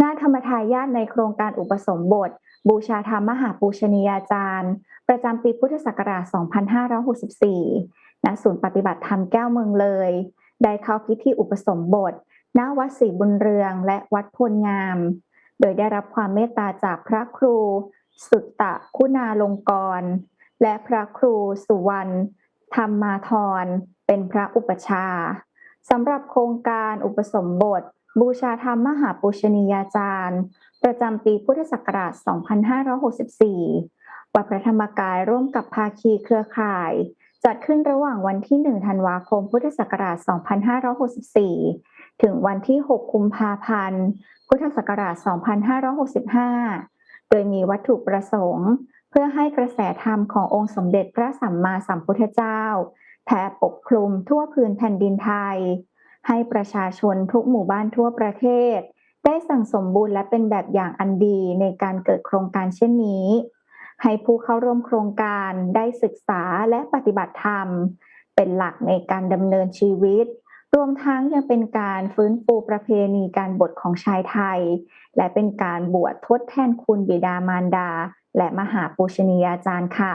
น้าธรรมทายาทในโครงการอุปสมบท บูชาธรรมมหาปูชนียาจารย์ ประจำปีพุทธศักราช 2564 ณ ศูนย์ปฏิบัติธรรมแก้วเมืองเลย ได้เข้าพิธีอุปสมบท ณ วัดศรีบุญเรือง และวัดพลงาม โดยได้รับความเมตตาจากพระครู สุตตะคุณาลงกร และพระครูสุวรรณธรรมมาธร เป็นพระอุปชาสำหรับโครงการอุปสมบท บูชาธรรมมหาปูชนียาจารย์ ประจำปีพุทธศักราช 2564 วัดพระธรรมกายร่วมกับภาคีเครือข่าย จัดขึ้นระหว่างวันที่ 1 ธันวาคม พุทธศักราช 2564 ถึงวันที่ 6 กุมภาพันธ์ พุทธศักราช 2565 โดยมีวัตถุประสงค์ เพื่อให้กระแสธรรมขององค์สมเด็จพระสัมมาสัมพุทธเจ้า แผ่ปกคลุมทั่วพื้นแผ่นดินไทย ให้ประชาชนทุกหมู่บ้านทั่วประเทศ ได้สั่งสมบูรณ์และเป็นแบบอย่างอันดีในการเกิดโครงการเช่นนี้ ให้ผู้เข้าร่วมโครงการได้ศึกษาและปฏิบัติธรรม เป็นหลักในการดำเนินชีวิต รวมทั้งยังเป็นการฟื้นฟูประเพณีการบวชของชายไทย และเป็นการบวชทดแทนคุณบิดามารดา และมหาปูชนียาจารย์ค่ะ